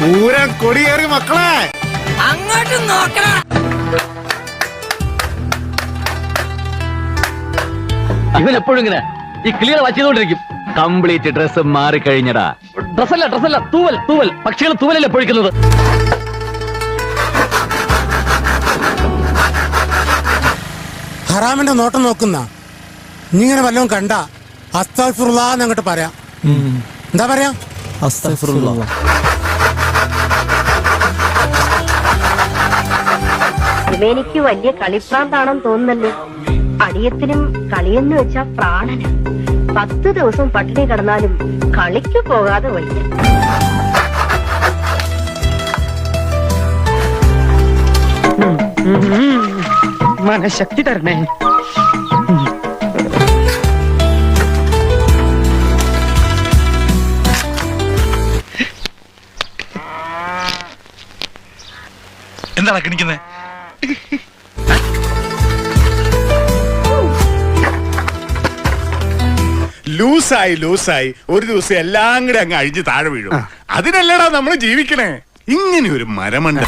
പൂരം കൊടിയേറി മക്കളെ. അങ്ങോട്ടും നോക്കണം ഇവൻ എപ്പോഴും ഇങ്ങനെ ഈ ക്ലിയർ വച്ചുകൊണ്ടിരിക്കും കംപ്ലീറ്റ് ഡ്രസ് മാറിക്കഴിഞ്ഞടാ. ഡ്രസ്സല്ല ഡ്രസ്സല്ല തൂവൽ തൂവൽ. പക്ഷികൾ തൂവലല്ലേ പൊഴിക്കുന്നത്? ഹറാമിന്റെ നോട്ടം നോക്കുന്ന. നീ ഇങ്ങനെ വല്ലതും കണ്ട? അസ്താഫുറുല്ലാന്ന് അങ്ങോട്ട് പറയാം. എന്താ പറയാ? ഇവനിക്ക് വലിയ കളിപ്രാന്താണെന്ന് തോന്നുന്നല്ലോ? അടിയത്തിനും കളിയെന്ന് വെച്ചാ പ്രാണന്. പത്ത് ദിവസം പട്ടിണി കിടന്നാലും കളിക്ക് പോകാതെ വയ്യ. മനഃശക്തി തരണേ. എന്താണ് കിണിക്കുന്നത് ലൂസായി ലൂസായി. ഒരു ദിവസം എല്ലാം കൂടെ അങ്ങ് അഴിഞ്ഞ് താഴെ വീഴും. അതിനല്ലടാ നമ്മൾ ജീവിക്കണേ. ഇങ്ങനെ ഒരു മരമണ്ട